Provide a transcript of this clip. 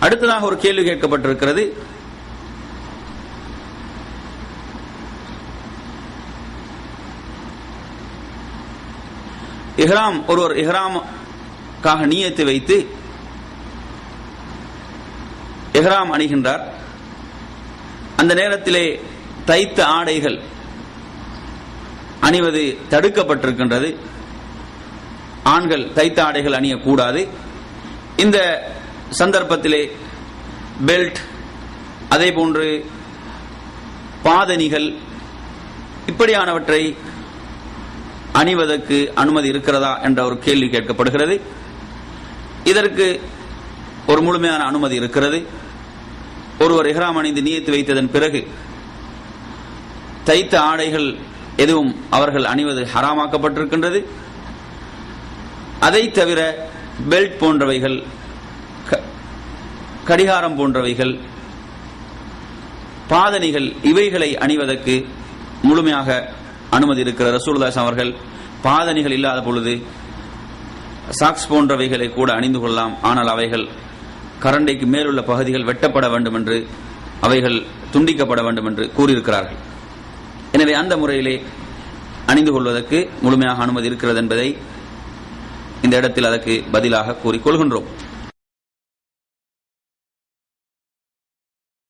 அடுத்ததாக ஒரு கேள்வி கேட்கப்பட்டிருக்கிறது. இஹ்ராம் ஒருவர் இஹ்ராமுக்காக நியத்து வைத்து இஹ்ராம் அணிகின்றார். அந்த நேரத்திலே தைத்த ஆடைகள் அணிவது தடுக்கப்பட்டிருக்கின்றது. ஆண்கள் தைத்த ஆடைகள் அணியக்கூடாது. இந்த சந்தர்ப்பத்திலே பெல்ட் அதே போன்று பாதணிகள் இப்படியானவற்றை அணிவதற்கு அனுமதி இருக்கிறதா என்ற ஒரு கேள்வி கேட்கப்படுகிறது. இதற்கு ஒரு முழுமையான அனுமதி இருக்கிறது. ஒருவர் இஹ்ராம் அணிந்து நியத்து வைத்ததன் பிறகு தைத்த ஆடைகள் எதுவும் அவர்கள் அணிவது ஹராமாக்கப்பட்டிருக்கின்றது. அதை தவிர பெல்ட் போன்றவைகள் கடிகாரம் போன்றவைகள் பாதணிகள் இவைகளை அணிவதற்கு முழுமையாக அனுமதி இருக்கிற ரசூல்தாஸ் அவர்கள் பாதணிகள் இல்லாத பொழுது சாக்ஸ் போன்றவைகளை கூட அணிந்து கொள்ளலாம். ஆனால் அவைகள் கரண்டைக்கு மேலுள்ள பகுதிகள் வெட்டப்பட வேண்டும் என்று அவைகள் துண்டிக்கப்பட வேண்டும் என்று கூறியிருக்கிறார்கள். எனவே அந்த முறையிலே அணிந்து கொள்வதற்கு முழுமையாக அனுமதி இருக்கிறது என்பதை இந்த இடத்தில் அதற்கு பதிலாக கூறிக்கொள்கின்றோம்